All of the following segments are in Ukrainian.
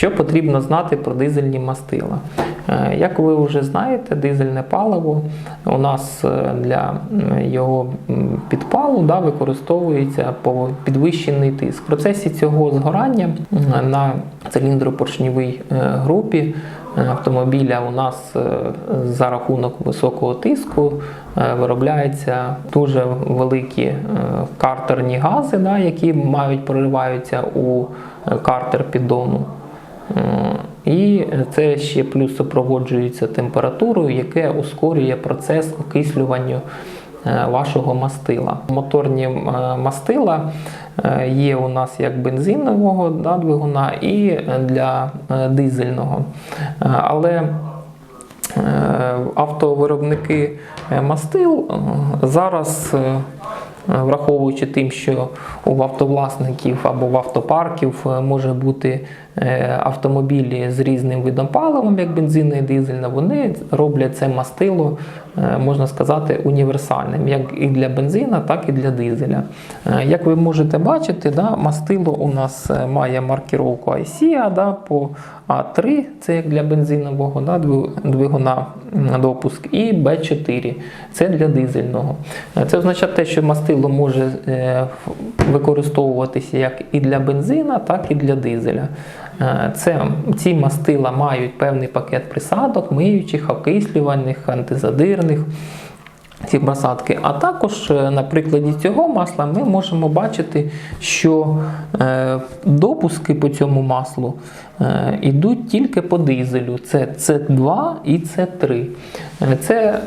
Що потрібно знати про дизельні мастила? Е, Як ви вже знаєте, дизельне паливо у нас е, для його підпалу да, використовується підвищений тиск. В процесі цього згорання на циліндропоршньовій е, групі автомобіля у нас за рахунок високого тиску виробляються дуже великі картерні гази, да, які мають прориваються у картер піддону. Е, І це ще плюс супроводжується температурою, яке ускорює процес окислювання е, вашого мастила. Моторні е, мастила є у нас як бензинового да, двигуна і для дизельного. Але автовиробники мастил зараз, враховуючи тим, що у автовласників або в автопарків може бути автомобілі з різним видом паливом, як бензинне і дизельне, вони роблять це мастило, е, можна сказати, універсальним, як і для бензина, так і для дизеля. Е, Як ви можете бачити, да, мастило у нас е, має маркіровку ICA да, по А3, це як для бензинового да, двигуна допуск, і Б4, це для дизельного. Е, Це означає те, що мастило може е, використовуватися як і для бензина, так і для дизеля. Е, Це, ці мастила мають певний пакет присадок, миючих, окислювальних, антизадирних ці просадки. А також е, на прикладі цього масла ми можемо бачити, що е, допуски по цьому маслу йдуть тільки по дизелю. Це С2 і С3. Е, Це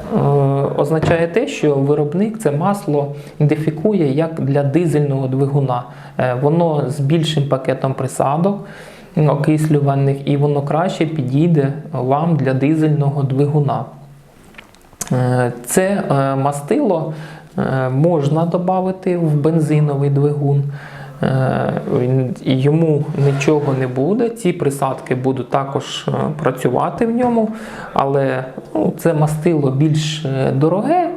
означає те, що виробник це масло ідентифікує як для дизельного двигуна. Воно з більшим пакетом присадок. Окислюваних, і воно краще підійде вам для дизельного двигуна. Е, Це е, мастило е, можна додати в бензиновий двигун. Йому нічого не буде. Ці присадки будуть також працювати в ньому, але ну, це мастило більш дороге.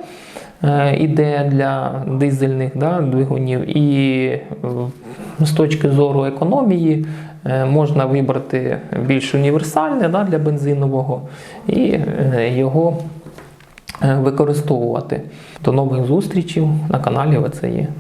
Іде для дизельних да, двигунів, і з точки зору економії можна вибрати більш універсальне да, для бензинового і е, його е, використовувати. До нових зустрічей на каналі ВЦЄ.